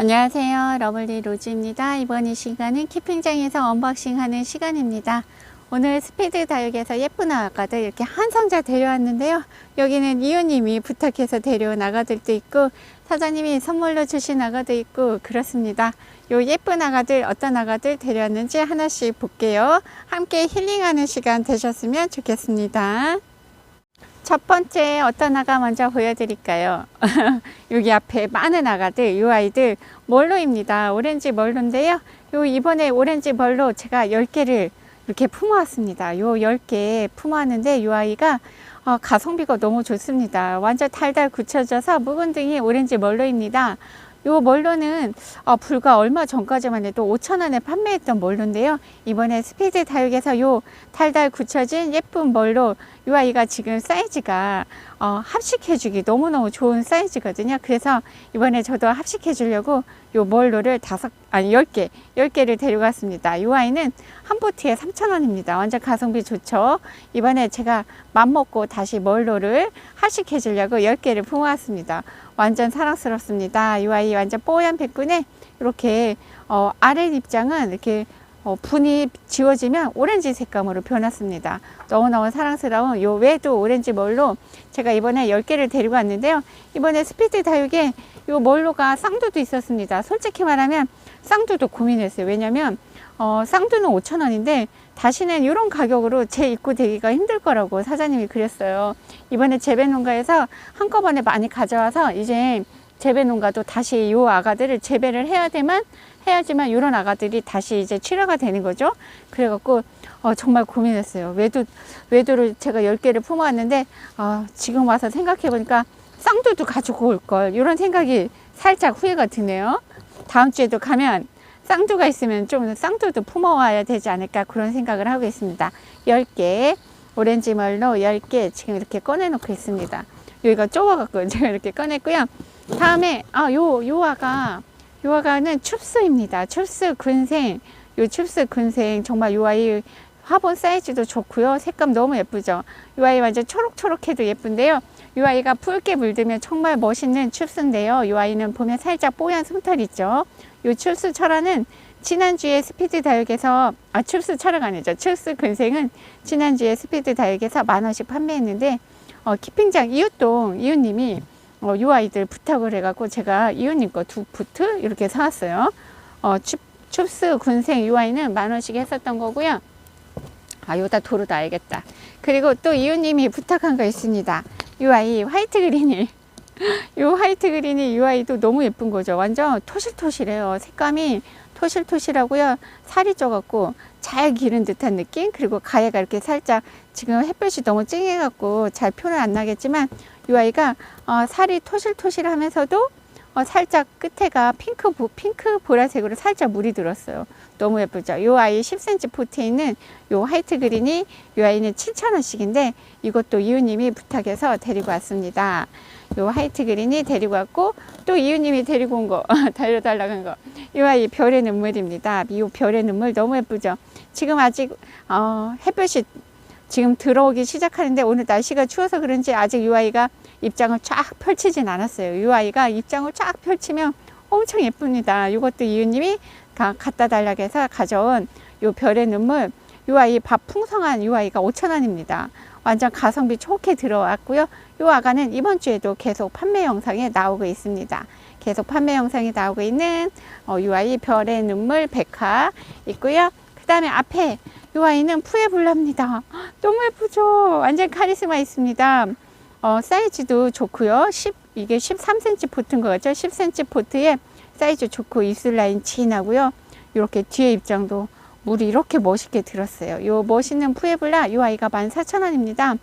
안녕하세요. 러블리 로즈입니다. 이번 이 시간은 키핑장에서 언박싱하는 시간입니다. 오늘 스피드 다육에서 예쁜 아가들 이렇게 한 상자 데려왔는데요. 여기는 이호님이 부탁해서 데려온 아가들도 있고 사장님이 선물로 주신 아가도 있고 그렇습니다. 요 예쁜 아가들 어떤 아가들 데려왔는지 하나씩 볼게요. 함께 힐링하는 시간 되셨으면 좋겠습니다. 첫 번째 어떤 아가 먼저 보여드릴까요? 여기 앞에 많은 아가들, 이 아이들 멀로입니다. 오렌지 멀로인데요. 요 이번에 오렌지 멀로 제가 10개를 이렇게 품어왔습니다. 요 10개 품어왔는데 이 아이가 어, 가성비가 너무 좋습니다. 완전 달달 굳혀져서 묵은 등이 오렌지 멀로입니다. 요 멀로는 어, 불과 얼마 전까지만 해도 5천원에 판매했던 멀로인데요. 이번에 스피드 다육에서 요 달달 굳혀진 예쁜 멀로 요 아이가 지금 사이즈가 어, 합식해주기 너무너무 좋은 사이즈거든요. 그래서 이번에 저도 합식해주려고 요 멀로를 다섯, 아니, 열 개, 열 개를 데려갔습니다. 요 아이는 한 보트에 3,000원입니다. 완전 가성비 좋죠. 이번에 제가 맘 먹고 다시 멀로를 합식해주려고 열 개를 품어왔습니다. 완전 사랑스럽습니다. 이 아이 완전 뽀얀 백근에 이렇게 어, 아래 입장은 이렇게 어, 분이 지워지면 오렌지 색감으로 변했습니다. 너무너무 사랑스러운 요 외도 오렌지 멀로 제가 이번에 10개를 데리고 왔는데요. 이번에 스피드 다육에 요 멀로가 쌍두도 있었습니다. 솔직히 말하면 쌍두도 고민했어요. 왜냐면 어, 쌍두는 5,000원인데 다시는 이런 가격으로 제 입고 되기가 힘들 거라고 사장님이 그랬어요. 이번에 재배 농가에서 한꺼번에 많이 가져와서 이제 재배 농가도 다시 이 아가들을 재배를 해야 되만 해야지만 이런 아가들이 다시 이제 출하가 되는 거죠. 그래갖고 어, 정말 고민했어요. 외도 외도를 제가 10개를 품어왔는데 어, 지금 와서 생각해 보니까 쌍두도 가지고 올 걸 이런 생각이 살짝 후회가 드네요. 다음 주에도 가면 쌍두가 있으면 좀 쌍두도 품어와야 되지 않을까 그런 생각을 하고 있습니다. 10개 오렌지 멀로 10개 지금 이렇게 꺼내 놓고 있습니다. 여기가 좁아갖고 제가 이렇게 꺼냈고요. 다음에 아, 요, 요 아가 요 아가는 춥스입니다. 춥스 군생 요 춥스 군생 정말 요 아이 화분 사이즈도 좋고요. 색감 너무 예쁘죠. 이 아이 완전 초록초록해도 예쁜데요. 이 아이가 붉게 물들면 정말 멋있는 춥스인데요. 이 아이는 보면 살짝 뽀얀 솜털 있죠. 이 춥스 철화는 지난주에 스피드 다육에서 아 춥스 철화가 아니죠. 춥스 근생은 지난주에 스피드 다육에서 만 원씩 판매했는데 어, 키핑장 이웃동 이웃님이 어, 이 아이들 부탁을 해갖고 제가 이웃님 거 두 부트 이렇게 사왔어요. 어, 춥, 춥스 군생 이 아이는 만 원씩 했었던 거고요. 아, 요다 도로 다 알겠다. 그리고 또 이웃님이 부탁한 거 있습니다. 이 아이 화이트 그린이 이 화이트 그린이 이 아이도 너무 예쁜 거죠. 완전 토실토실해요. 색감이 토실토실하고요. 살이 쪄갖고 잘 기른 듯한 느낌. 그리고 가해가 이렇게 살짝 지금 햇볕이 너무 찡해갖고 잘 표는 안 나겠지만 이 아이가 어, 살이 토실토실하면서도 어, 살짝 끝에가 핑크 핑크 보라색으로 살짝 물이 들었어요. 너무 예쁘죠. 이 아이 10cm 포트에 있는 이 화이트 그린이 이 아이는 7,000원씩인데 이것도 이웃님이 부탁해서 데리고 왔습니다. 이 화이트 그린이 데리고 왔고 또 이웃님이 데리고 온 거 달려달라고 한 거. 이 아이 별의 눈물입니다. 이 별의 눈물 너무 예쁘죠. 지금 아직 어, 햇볕이 지금 들어오기 시작하는데 오늘 날씨가 추워서 그런지 아직 이 아이가 입장을 쫙 펼치진 않았어요. 이 아이가 입장을 쫙 펼치면 엄청 예쁩니다. 이것도 이웃님이 갖다 달라고 해서 가져온 요 별의 눈물 요 아이 밥 풍성한 요 아이가 5천원입니다 완전 가성비 좋게 들어왔고요. 요 아가는 이번 주에도 계속 판매 영상에 나오고 있습니다. 계속 판매 영상이 나오고 있는 어, 요 아이 별의 눈물 백화 있고요. 그 다음에 앞에 요 아이는 푸에블라입니다. 너무 예쁘죠? 완전 카리스마 있습니다. 어, 사이즈도 좋고요. 10, 이게 13cm 포트인 것 같죠? 10cm 포트에 사이즈 좋고 입술 라인 진하고요. 이렇게 뒤에 입장도 물이 이렇게 멋있게 들었어요. 요 멋있는 푸에블라 요 아이가 14,000원입니다.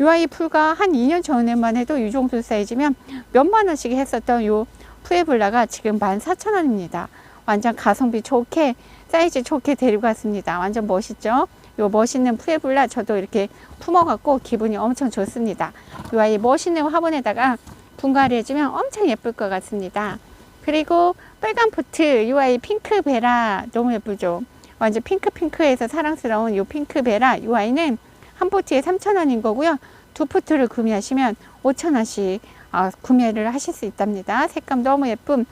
요 아이 풀과 한 2년 전에만 해도 이 정도 사이즈면 몇만 원씩 했었던 요 푸에블라가 지금 14,000원입니다. 완전 가성비 좋게 사이즈 좋게 데리고 왔습니다. 완전 멋있죠? 요 멋있는 푸에블라 저도 이렇게 품어갖고 기분이 엄청 좋습니다. 요 아이 멋있는 화분에다가 분갈이 해주면 엄청 예쁠 것 같습니다. 그리고 빨간 포트 이 아이 핑크 베라 너무 예쁘죠 완전 핑크핑크해서 사랑스러운 이 핑크 베라 이 아이는 한 포트에 3,000원인 거고요 두 포트를 구매하시면 5,000원씩 어, 구매를 하실 수 있답니다 색감 너무 예쁨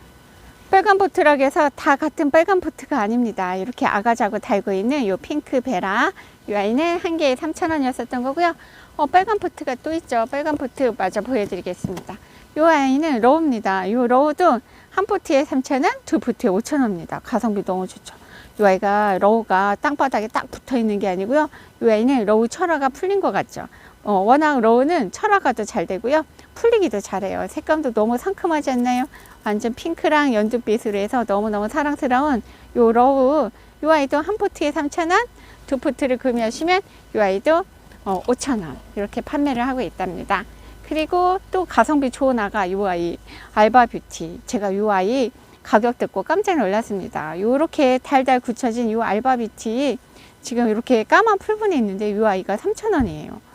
빨간 보트락에서 다 같은 빨간 보트가 아닙니다. 이렇게 아가자고 달고 있는 요 핑크 베라 이 아이는 한 개에 3,000원이었었던 거고요. 어, 빨간 보트가 또 있죠. 빨간 보트 마저 보여드리겠습니다. 이 아이는 로우입니다. 이 로우도 한 포트에 3,000원, 두 포트에 5,000원입니다. 가성비 너무 좋죠. 이 아이가 로우가 땅바닥에 딱 붙어 있는 게 아니고요. 이 아이는 로우 철화가 풀린 것 같죠. 어, 워낙 로우는 철화가 더 잘 되고요. 풀리기도 잘해요. 색감도 너무 상큼하지 않나요? 완전 핑크랑 연두빛으로 해서 너무너무 사랑스러운 요 로우. 요 아이도 한 포트에 3,000원, 두 포트를 구매하시면 요 아이도 어, 5,000원 이렇게 판매를 하고 있답니다. 그리고 또 가성비 좋은 아가 요 아이 알바 뷰티. 제가 요 아이 가격 듣고 깜짝 놀랐습니다. 요렇게 달달 굳혀진 요 알바 뷰티 지금 이렇게 까만 풀분이 있는데 요 아이가 3,000원이에요.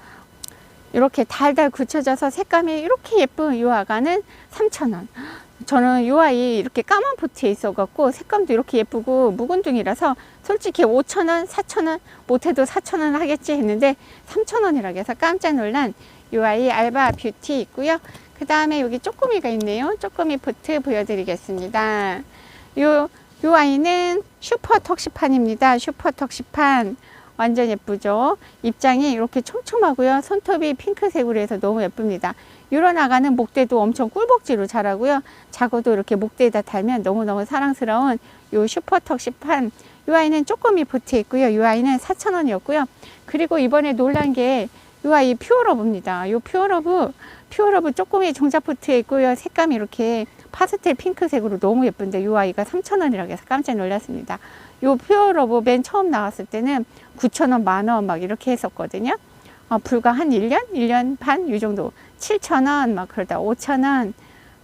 이렇게 달달 굳혀져서 색감이 이렇게 예쁜 이 아가는 3,000원. 저는 이 아이 이렇게 까만 포트에 있어갖고 색감도 이렇게 예쁘고 묵은둥이라서 솔직히 5,000원, 4,000원, 못해도 4,000원 하겠지 했는데 3,000원이라고 해서 깜짝 놀란 이 아이 알바 뷰티 있고요. 그 다음에 여기 쪼꼬미가 있네요. 쪼꼬미 포트 보여드리겠습니다. 요, 요 아이는 슈퍼 턱시판입니다. 슈퍼 턱시판. 완전 예쁘죠. 입장이 이렇게 촘촘하고요. 손톱이 핑크색으로 해서 너무 예쁩니다. 이런 아가는 목대도 엄청 꿀복지로 자라고요. 자고도 이렇게 목대에다 달면 너무너무 사랑스러운 요 슈퍼턱시판 이 아이는 쪼꼬미 보트 있고요. 이 아이는 4,000원이었고요. 그리고 이번에 놀란 게 이 아이 퓨어러브입니다. 이 퓨어러브, 퓨어러브 쪼꼬미 종자포트에 있고요. 색감이 이렇게 파스텔 핑크색으로 너무 예쁜데 이 아이가 3,000원이라고 해서 깜짝 놀랐습니다. 요 퓨어 러브 맨 처음 나왔을 때는 9,000원, 만원 막 이렇게 했었거든요. 어, 불과 한 1년? 1년 반? 이 정도. 7,000원, 막 그러다 5,000원,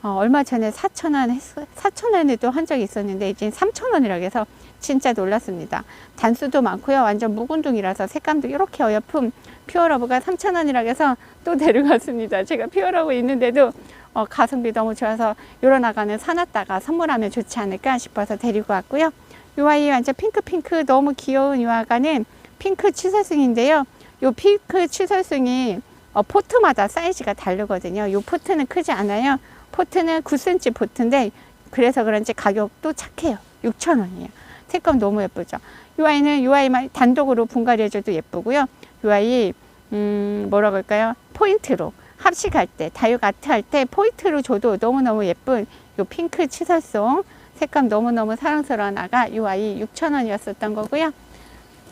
어, 얼마 전에 4,000원 했, 4,000원에도 한 적이 있었는데, 이제 3,000원이라고 해서 진짜 놀랐습니다. 단수도 많고요. 완전 묵은둥이라서 색감도 이렇게 어여품 퓨어러브가 3,000원이라고 해서 또 데려갔습니다. 제가 퓨어러브 있는데도 어, 가성비 너무 좋아서 요런 아가는 사놨다가 선물하면 좋지 않을까 싶어서 데리고 왔고요. 요 아이 완전 핑크핑크 너무 귀여운 요 아가는 핑크 취설승인데요. 요 핑크 취설승이 어, 포트마다 사이즈가 다르거든요. 요 포트는 크지 않아요. 포트는 9cm 포트인데 그래서 그런지 가격도 착해요. 6,000원이에요. 색감 너무 예쁘죠. 요 아이는 요 아이만 단독으로 분갈이 해줘도 예쁘고요. 요 아이 음 뭐라 그럴까요? 포인트로 합식할 때 다육 아트 할 때 포인트로 줘도 너무너무 예쁜 요 핑크 치설송 색감 너무너무 사랑스러운 아가 요 아이 6,000원이었었던 거고요.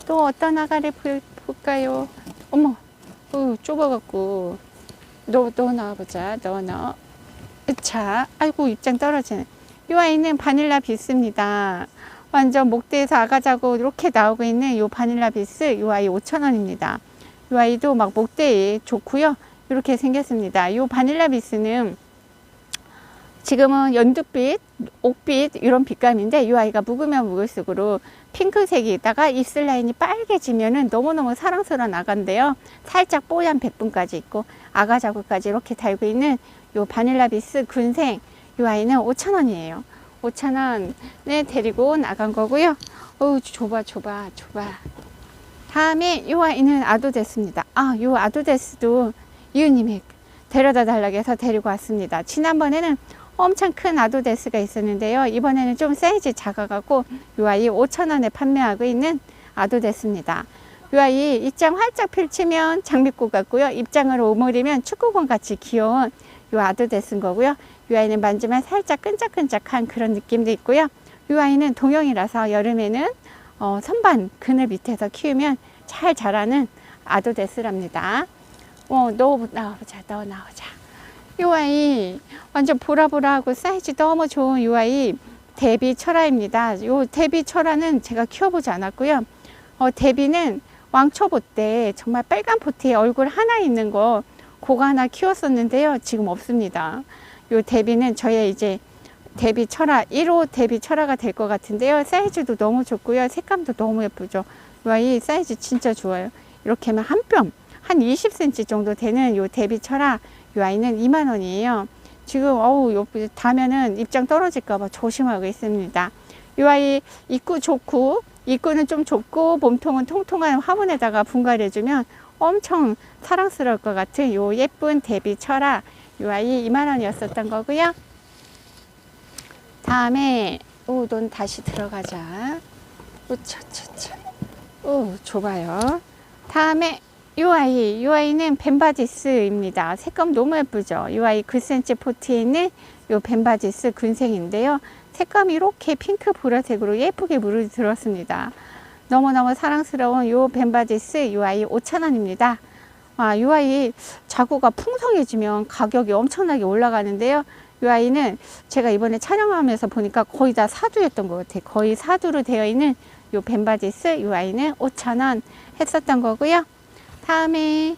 또 어떤 아가를 볼- 볼까요? 어머, 어, 좁아갖고. 너, 너 나와보자. 너, 너. 자, 아이고, 입장 떨어지네. 요 아이는 바닐라 비스입니다. 완전 목대에서 아가자고 이렇게 나오고 있는 요 바닐라 비스, 요 아이 5,000원입니다. 요 아이도 막 목대에 좋고요. 이렇게 생겼습니다. 요 바닐라 비스는 지금은 연두빛, 옥빛 이런 빛감인데 이 아이가 묵으면 묵을수록 핑크색이다가 입술 라인이 빨개지면은 너무너무 사랑스러운 아가인데요. 살짝 뽀얀 백분까지 있고 아가 자국까지 이렇게 달고 있는 요 바닐라 비스 군생 이 아이는 5,000원이에요. 5,000원에 데리고 나간 거고요. 어우 좁아 좁아 좁아. 다음에 이 아이는 아도데스입니다. 아, 이 아도데스도 이웃님이 데려다 달라고 해서 데리고 왔습니다. 지난번에는 엄청 큰 아도데스가 있었는데요. 이번에는 좀 사이즈 작아갖고 이 아이 5,000원에 판매하고 있는 아도데스입니다. 이 아이 입장 활짝 펼치면 장미꽃 같고요. 입장을 오므리면 축구공 같이 귀여운 이 아도데스인 거고요. 이 아이는 만지면 살짝 끈적끈적한 그런 느낌도 있고요. 이 아이는 동형이라서 여름에는 어, 선반 그늘 밑에서 키우면 잘 자라는 아도데스랍니다. 어, 너 나와보자, 너 나오자. 이 아이 완전 보라보라하고 사이즈 너무 좋은 이 아이 데비 철화입니다. 이 데비 철화는 제가 키워보지 않았고요. 어, 데비는 왕초보 때 정말 빨간 포트에 얼굴 하나 있는 거 그거 하나 키웠었는데요. 지금 없습니다. 이 데비는 저의 이제 데비 철화 1호 데비 철화가 될 것 같은데요. 사이즈도 너무 좋고요. 색감도 너무 예쁘죠. 이 아이 사이즈 진짜 좋아요. 이렇게 하면 한 뼘, 한 20cm 정도 되는 요 데비 철화 이 아이는 2만 원이에요. 지금 어우 요 다면은 입장 떨어질까봐 조심하고 있습니다. 이 아이 입구 좋고 입구는 좀 좁고 몸통은 통통한 화분에다가 분갈해주면 엄청 사랑스러울 것 같은 요 예쁜 데비 철화 이 아이 2만 원이었었던 거고요. 다음에 오, 넌 다시 들어가자. 우차차차. 오, 좁아요. 다음에 요 아이, 요 아이는 벤바지스입니다. 색감 너무 예쁘죠? 요 아이 9cm 포트에 있는 요 벤바지스 군생인데요. 색감이 이렇게 핑크 보라색으로 예쁘게 물을 들었습니다. 너무너무 사랑스러운 요 벤바지스 요 아이 5,000원입니다. 아, 요 아이 자구가 풍성해지면 가격이 엄청나게 올라가는데요. 요 아이는 제가 이번에 촬영하면서 보니까 거의 다 사두였던 것 같아요. 거의 사두로 되어 있는 요 벤바지스 요 아이는 5,000원 했었던 거고요. 다음에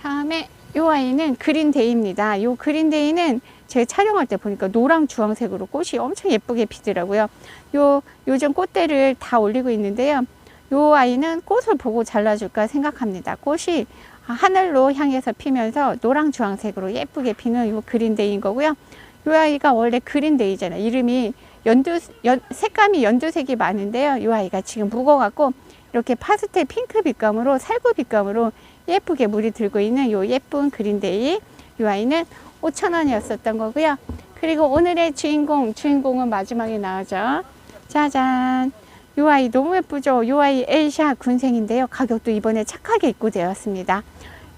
다음에 요 아이는 그린데이입니다. 요 그린데이는 제가 촬영할 때 보니까 노랑 주황색으로 꽃이 엄청 예쁘게 피더라고요. 요 요즘 꽃대를 다 올리고 있는데요. 요 아이는 꽃을 보고 잘라줄까 생각합니다. 꽃이 하늘로 향해서 피면서 노랑 주황색으로 예쁘게 피는 요 그린데이인 거고요. 요 아이가 원래 그린데이잖아요. 이름이 연두 연, 색감이 연두색이 많은데요. 요 아이가 지금 묵어갖고 이렇게 파스텔 핑크 빛감으로 살구 빛감으로 예쁘게 물이 들고 있는 요 예쁜 그린데이 요 아이는 5,000원이었었던 거고요. 그리고 오늘의 주인공 주인공은 마지막에 나오죠. 짜잔. 요 아이 너무 예쁘죠? 요 아이 엘샤 군생인데요. 가격도 이번에 착하게 입고되었습니다.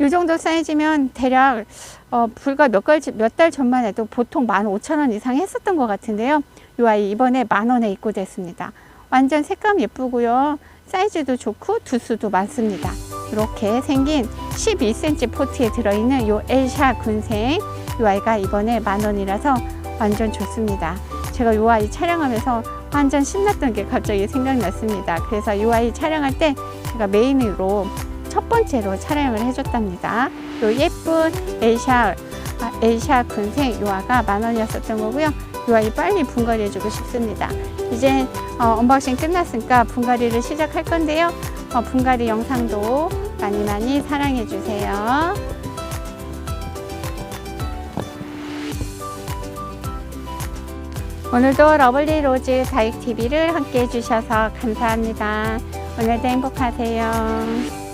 요 정도 사이즈면 대략 어, 불과 몇달 몇 달 전만 해도 보통 15,000원 이상 했었던 것 같은데요. 요 아이 이번에 만 원에 입고됐습니다. 완전 색감 예쁘고요. 사이즈도 좋고 두수도 많습니다. 이렇게 생긴 12cm 포트에 들어있는 요 엘샤 군생 요 아이가 이번에 만 원이라서 완전 좋습니다. 제가 요 아이 촬영하면서 완전 신났던 게 갑자기 생각났습니다. 그래서 요 아이 촬영할 때 제가 메인으로 첫 번째로 촬영을 해줬답니다. 요 예쁜 엘샤 아, 엘샤 군생 요 아가 만 원이었었던 거고요. 요 아이 빨리 분갈이 해주고 싶습니다. 이제 어, 언박싱 끝났으니까 분갈이를 시작할 건데요. 어, 분갈이 영상도 많이 많이 사랑해 주세요. 오늘도 러블리 로즈 다육TV를 함께 해주셔서 감사합니다. 오늘도 행복하세요.